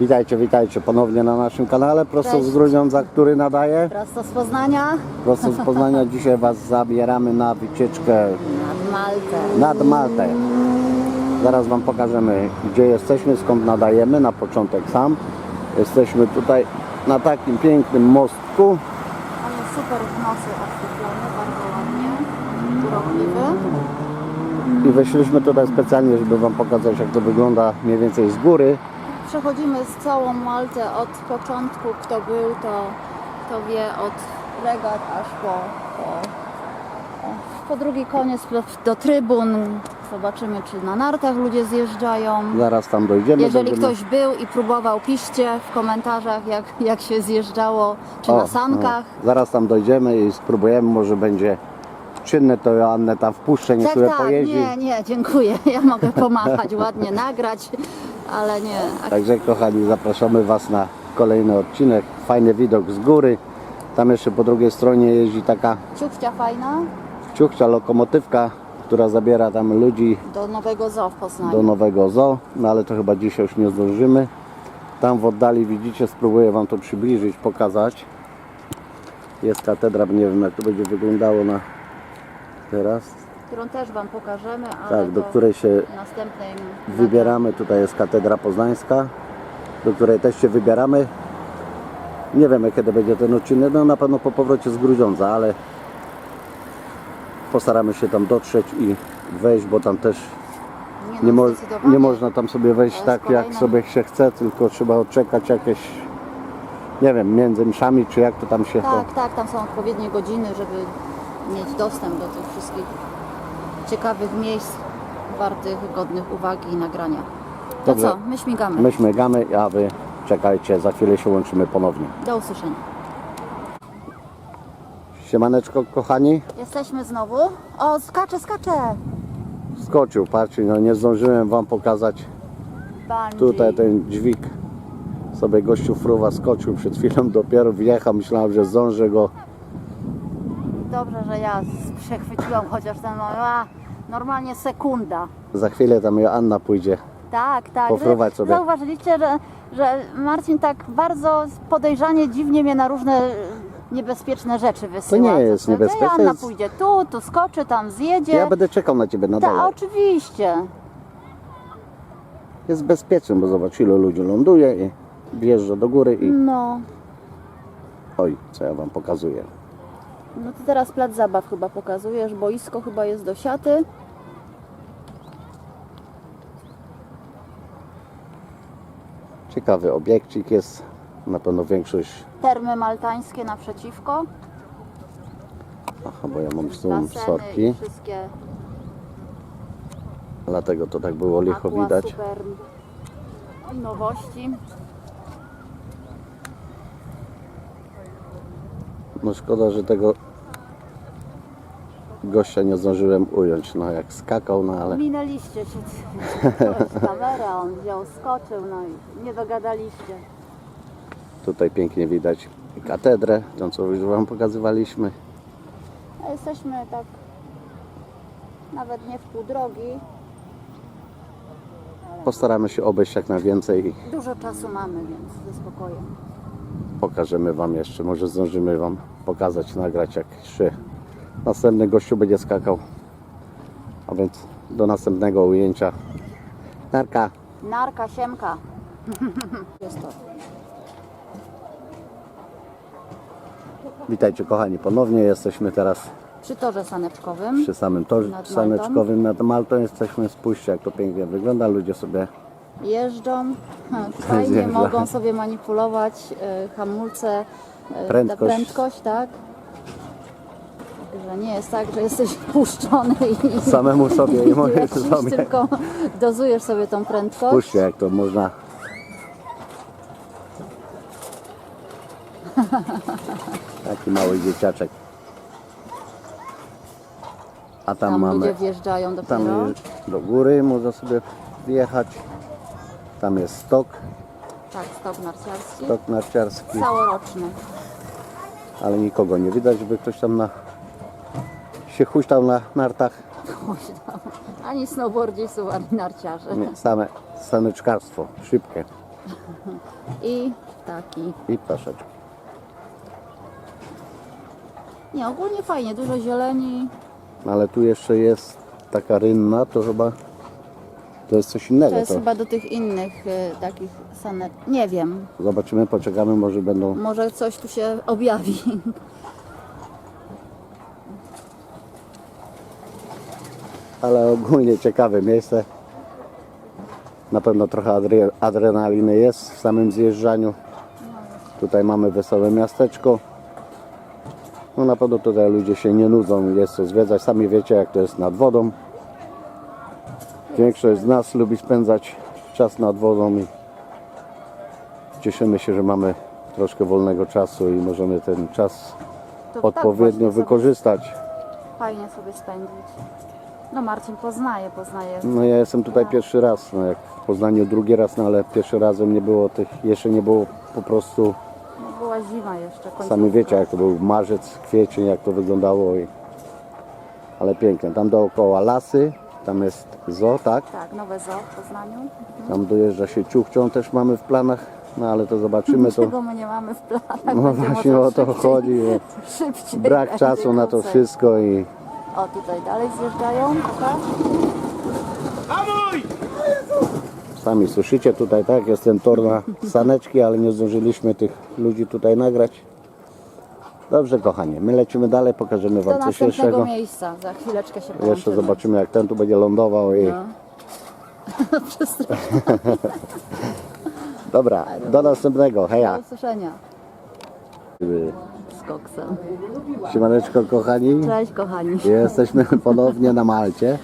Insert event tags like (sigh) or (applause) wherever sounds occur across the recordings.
Witajcie, witajcie ponownie na naszym kanale, prosto Cześć. z Grudziądza, który nadaje. Prosto z Poznania Prosto z Poznania (laughs) dzisiaj Was zabieramy na wycieczkę nad Maltę. nad Maltę. Zaraz Wam pokażemy, gdzie jesteśmy, skąd nadajemy, na początek sam. Jesteśmy tutaj na takim pięknym mostku. Mamy super nosy oświetlone, bardzo ładnie, urokliwy. I weszliśmy tutaj specjalnie, żeby Wam pokazać, jak to wygląda mniej więcej z góry. Przechodzimy z całą Maltę od początku, kto był, to, to wie, od regat aż po, po, po drugi koniec do, do trybun. Zobaczymy, czy na nartach ludzie zjeżdżają. Zaraz tam dojdziemy. Jeżeli będziemy- ktoś był i próbował, piszcie w komentarzach, jak, jak się zjeżdżało, czy O, na sankach. zaraz tam dojdziemy i spróbujemy, może będzie czynne, to Joannę tam wpuszczę, niech Tak, tak, pojeździ. nie, nie, dziękuję. Ja mogę pomachać, ładnie nagrać, ale nie. Także kochani, zapraszamy Was na kolejny odcinek. Fajny widok z góry. Tam jeszcze po drugiej stronie jeździ taka ciuchcia fajna ciuchcia lokomotywka, która zabiera tam ludzi do nowego zoo w Poznaniu. do nowego zoo, no ale to chyba dzisiaj już nie zdążymy. Tam w oddali widzicie, spróbuję Wam to przybliżyć, pokazać. Jest katedra, nie wiem jak to będzie wyglądało na teraz. Którą też Wam pokażemy, ale Tak, do to której się następnej wybieramy. Tutaj jest katedra poznańska, do której też się wybieramy. Nie wiemy kiedy będzie ten odcinek, no na pewno po powrocie z Grudziądza, ale postaramy się tam dotrzeć i wejść, bo tam też Nie, nie, no, mo- nie można tam sobie wejść To tak jak sobie się chce, tylko trzeba odczekać jakieś, nie wiem, między mszami, czy jak to tam się to... Tak, tak, tam są odpowiednie godziny, żeby mieć dostęp do tych wszystkich ciekawych miejsc, wartych, godnych uwagi i nagrania. To Dobrze. co, my śmigamy. My śmigamy, a Wy czekajcie, za chwilę się łączymy ponownie. Do usłyszenia. Siemaneczko kochani, Jesteśmy znowu. O, skacze, skacze! skoczył, patrzcie, no nie zdążyłem Wam pokazać Bungee. Tutaj ten dźwig sobie gościu fruwa skoczył przed chwilą, dopiero wjechał, myślałem, że zdążę go. Dobrze, że ja przechwyciłam chociaż ten a, normalnie sekunda. Za chwilę tam Joanna pójdzie. Tak, tak. Pofruwać sobie. Zauważyliście, że, że Marcin tak bardzo podejrzanie dziwnie mnie na różne niebezpieczne rzeczy wysyła. To nie jest Co niebezpieczne, Anna jest- pójdzie tu, tu skoczy, tam zjedzie. Ja będę czekał na Ciebie na Tak, dole. oczywiście. Jest bezpieczny, bo zobacz ilu ludzi ląduje i wjeżdża do góry i No. oj, co ja Wam pokazuję. No to teraz plac zabaw chyba pokazujesz, boisko chyba jest do siaty. Ciekawy obiekcik jest, na pewno większość, Termy maltańskie naprzeciwko. aha, bo ja mam Baseny sorki, wszystkie dlatego to tak było licho aqua widać. super nowości. No szkoda, że tego gościa nie zdążyłem ująć, no jak skakał, no ale Minęliście się, (laughs) kamerę, on wziął, skoczył, no i nie dogadaliście. tutaj pięknie widać katedrę, tą co już Wam pokazywaliśmy. Jesteśmy tak nawet nie w pół drogi. Postaramy się obejść jak najwięcej Dużo czasu mamy, więc ze spokojem. pokażemy Wam jeszcze, może zdążymy Wam pokazać, nagrać jak jeszcze następny gościu będzie skakał. A więc do następnego ujęcia. Narka. Narka, siemka. Jest to. Witajcie kochani, ponownie jesteśmy teraz Przy torze saneczkowym. przy samym torze Nad saneczkowym nad Maltą. Jesteśmy, spójrzcie jak to pięknie wygląda, ludzie sobie Jeżdżą, (laughs) fajnie mogą sobie manipulować e, hamulce, e, Prędkość. prędkość, tak? Że nie jest tak, że jesteś puszczony i samemu (laughs) sobie i i możesz sobie. tylko dozujesz sobie tą prędkość. Spójrzcie jak to można. Taki mały dzieciaczek. A tam, Tam mamy ludzie wjeżdżają dopiero. tam do góry, można sobie wjechać. Tam jest stok, Tak, stok narciarski. stok narciarski, Całoroczny. ale nikogo nie widać, żeby ktoś tam na, się huśtał na nartach. Ani snowboardzistów, ani narciarze. Nie, same saneczkarstwo, szybkie. I taki. i ptaszeczki. Nie, ogólnie fajnie, dużo zieleni. Ale tu jeszcze jest taka rynna, to chyba to jest coś innego. To jest To chyba do tych innych y, takich sanet. Nie wiem, Zobaczymy, poczekamy, może będą. może coś tu się objawi. Ale ogólnie ciekawe miejsce. Na pewno trochę adre, adrenaliny jest w samym zjeżdżaniu. Tutaj mamy wesołe miasteczko. No na pewno tutaj ludzie się nie nudzą, jest co zwiedzać. Sami wiecie jak to jest nad wodą. Większość z nas lubi spędzać czas nad wodą i cieszymy się, że mamy troszkę wolnego czasu i możemy ten czas To tak odpowiednio sobie wykorzystać. Fajnie sobie spędzić. No Marcin poznaje, poznaje. No ja jestem tutaj pierwszy raz, no jak w Poznaniu drugi raz, no ale pierwszy razem nie było tych, jeszcze nie było po prostu, No, była zima jeszcze. końcówka. sami wiecie jak to był marzec, kwiecień, jak to wyglądało i... Ale pięknie, tam dookoła lasy, tam jest zoo, tak? Tak, nowe zoo w Poznaniu. Tam dojeżdża się ciuchcią, też mamy w planach, no ale to zobaczymy, to Czego my nie mamy w planach. no będzie właśnie może o to szybciej, chodzi, bo (laughs) Szybciej. brak będzie czasu na to krócej. wszystko i O, tutaj dalej zjeżdżają. Tak? Sami słyszycie tutaj, tak? Jest ten tor na saneczki, ale nie zdążyliśmy tych ludzi tutaj nagrać. Dobrze, kochanie, my lecimy dalej, pokażemy Do Wam coś następnego jeszcze. miejsca. Za chwileczkę się połączymy. Jeszcze zobaczymy, jak ten tu będzie lądował. I... No. (laughs) Dobra, do następnego. Do Heja. usłyszenia z koksem. Siemaneczko, kochani. Cześć kochani. Jesteśmy (laughs) ponownie na Malcie.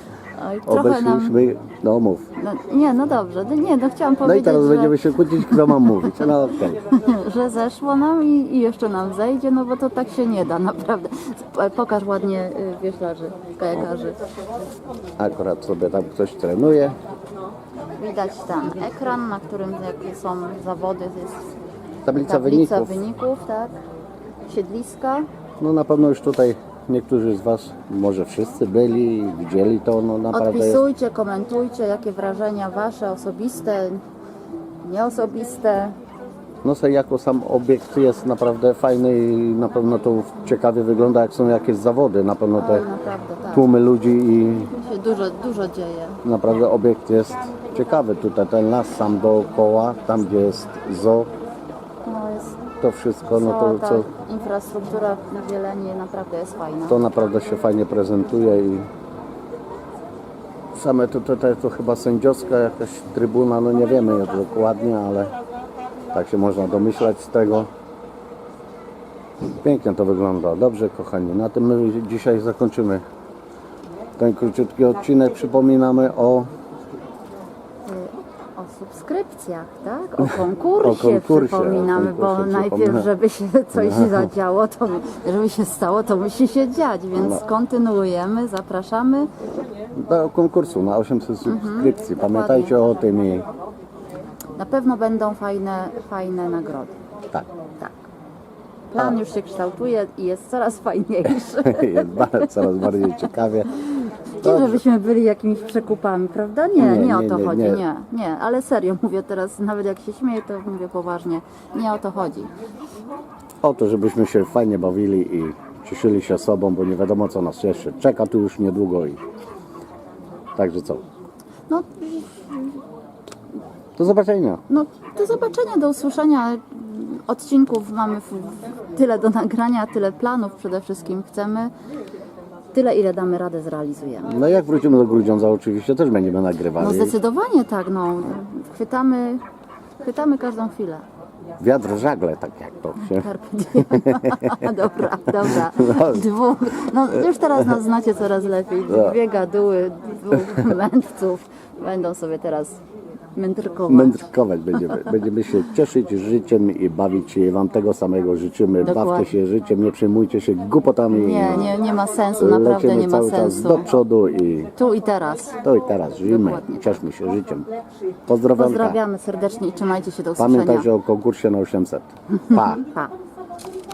Oj, trochę nam... Obeszliśmy domów. No, nie, no dobrze. No Nie, no chciałam No i powiedzieć, teraz że... będziemy się kłócić, kto mam mówić. No okej. (laughs) że zeszło nam i, i jeszcze nam zejdzie, no bo to tak się nie da, (laughs) naprawdę. P- Pokaż ładnie y, wioślarzy, kajakarzy. Akurat sobie tam ktoś trenuje. Widać tam ekran, na którym jakie są zawody, jest Tablica, tablica wyników. wyników, tak? Siedliska. No na pewno już tutaj niektórzy z Was, może wszyscy byli i widzieli to. No naprawdę Odpisujcie, komentujcie, jakie wrażenia wasze osobiste, nieosobiste. No sobie jako sam obiekt jest naprawdę fajny i na pewno to ciekawie wygląda jak są jakieś zawody. Na pewno te naprawdę tak. tłumy ludzi i Tu się dużo, dużo dzieje. naprawdę obiekt jest ciekawy. Tutaj ten las sam dookoła, tam gdzie jest zoo, to wszystko, no to ta co, infrastruktura w Wieleni naprawdę jest fajna. to naprawdę się fajnie prezentuje i same to tutaj to chyba sędziowska jakaś trybuna, no nie wiemy jak dokładnie, ale tak się można domyślać z tego. Pięknie to wygląda. Dobrze kochani, na tym my dzisiaj zakończymy ten króciutki odcinek. Przypominamy O subskrypcjach, tak? O konkursie, O konkursie, przypominamy, o bo konkursie najpierw, przypominamy. żeby się (laughs) coś zadziało, to żeby się stało, to musi się dziać, więc No. kontynuujemy, zapraszamy. do konkursu na 800 subskrypcji. Pamiętajcie o tym i Na pewno będą fajne, fajne nagrody. tak. Tak. Plan już się kształtuje i jest coraz fajniejszy. (laughs) Jest bardzo, coraz bardziej ciekawie. (laughs) Nie, żebyśmy byli jakimiś przekupami, prawda? Nie, Nie, nie, o nie, to nie, chodzi, nie. nie. nie, ale serio mówię teraz, nawet jak się śmieję, to mówię poważnie. Nie o to chodzi. O to, żebyśmy się fajnie bawili i cieszyli się sobą, bo nie wiadomo co nas jeszcze czeka tu już niedługo i także co. No, Do zobaczenia. No, do zobaczenia, do usłyszenia. Odcinków mamy w- tyle do nagrania, tyle planów przede wszystkim chcemy. Tyle, ile damy radę, zrealizujemy. No jak wrócimy do Grudziądza oczywiście też będziemy No nagrywali. zdecydowanie tak, no. Chwytamy, chwytamy każdą chwilę. Wiatr żagle, tak jak to się... (laughs) Dobra, dobra. (laughs) No. Dwóch, no już teraz nas znacie coraz lepiej. No. Dwie gaduły, dwóch (laughs) mędrców będą sobie teraz mędrkować. Mędrkować będziemy. (laughs) Będziemy się cieszyć życiem i bawić się i Wam tego samego życzymy. Dokładnie. Bawcie się życiem, nie przejmujcie się głupotami. Nie, nie, nie ma sensu, naprawdę Lecimy nie ma cały czas sensu. do przodu i Tu i teraz. to i teraz żyjmy, Dokładnie. cieszmy się życiem. Pozdrawiam. Pozdrawiamy serdecznie i trzymajcie się do usłyszenia. Pamiętajcie o konkursie na 800. Pa! (laughs) Pa.